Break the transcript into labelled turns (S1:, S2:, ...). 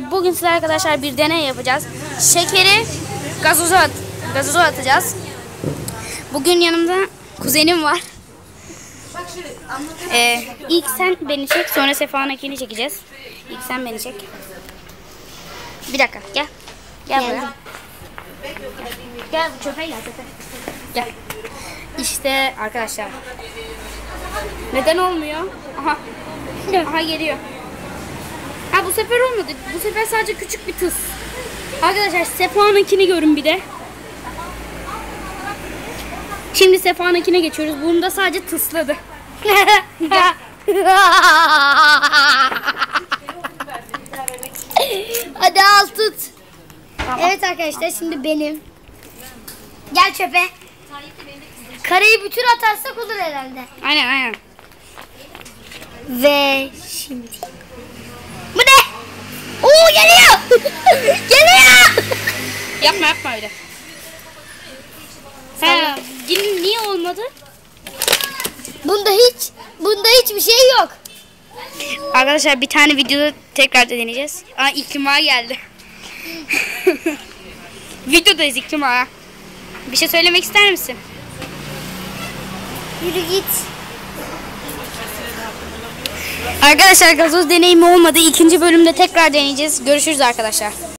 S1: Bugün size arkadaşlar bir deney yapacağız. Şekeri gazoza, at gazoza atacağız. Bugün yanımda kuzenim var. Ee, ilk sen beni çek sonra Sefa'nınkini çekeceğiz. İlk sen beni çek. Bir dakika gel. Gel buraya. Gel bu çöpe gel. Gel. İşte arkadaşlar. Neden olmuyor? Aha. Aha geliyor. Bu sefer olmadı. Bu sefer sadece küçük bir tıs. Arkadaşlar Sefa'nınkini görün bir de. Şimdi Sefa'nınkine geçiyoruz. Bunu da sadece tısladı.
S2: Hadi al tut. Evet arkadaşlar şimdi benim. Gel çöpe. Kareyi bütün atarsak olur herhalde.
S1: aynen aynen.
S2: Ve şimdi. Bu ne? Oo geliyor. geliyor.
S1: Yapma yapma öyle. Ha, yine niye olmadı?
S2: Bunda hiç bunda hiçbir şey yok.
S1: Arkadaşlar bir tane videoda tekrar deneyeceğiz. Aa İkima geldi. Videodayız İkima. Bir şey söylemek ister misin?
S2: Yürü git.
S1: Arkadaşlar gazoz deneyimi olmadı. İkinci bölümde tekrar deneyeceğiz. Görüşürüz arkadaşlar.